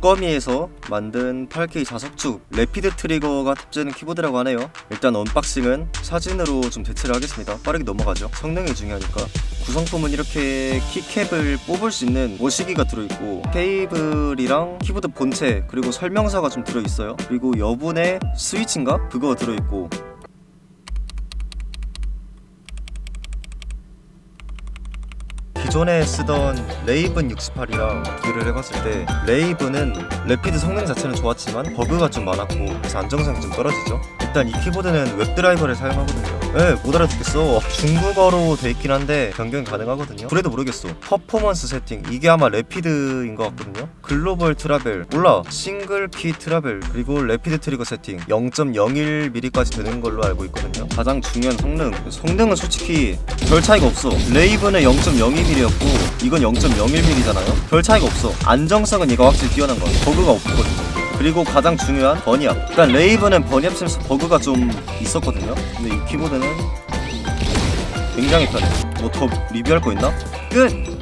독거미에서 만든 8K 자석축 레피드 트리거가 탑재된 키보드라고 하네요. 일단 언박싱은 사진으로 좀 대체를 하겠습니다. 빠르게 넘어가죠. 성능이 중요하니까. 구성품은 이렇게 키캡을 뽑을 수 있는 모시기가 들어있고 케이블이랑 키보드 본체 그리고 설명서가 좀 들어있어요. 그리고 여분의 스위치인가? 그거 들어있고 기존에 쓰던 레이븐 68이랑 비교를 해봤을 때 레이븐은 래피드 성능 자체는 좋았지만 버그가 좀 많았고 그래서 안정성이 좀 떨어지죠 일단 이 키보드는 웹드라이버를 사용하거든요. 네, 못 알아듣겠어. 중국어로 돼 있긴 한데 변경이 가능하거든요. 그래도 모르겠어. 퍼포먼스 세팅. 이게 아마 래피드인 것 같거든요. 글로벌 트라벨. 몰라. 싱글 키 트라벨. 그리고 래피드 트리거 세팅. 0.01mm까지 되는 걸로 알고 있거든요. 가장 중요한 성능. 성능은 솔직히 별 차이가 없어. 레이븐은 0.02mm였고 이건 0.01mm잖아요. 별 차이가 없어. 안정성은 얘가 확실히 뛰어난 거야 버그가 없거든요 그리고 가장 중요한 버니압 일단 레이븐은 버니압 쓰면서 버그가 좀 있었거든요 근데 이 키보드는 굉장히 편해 뭐 더 리뷰할 거 있나? 끝!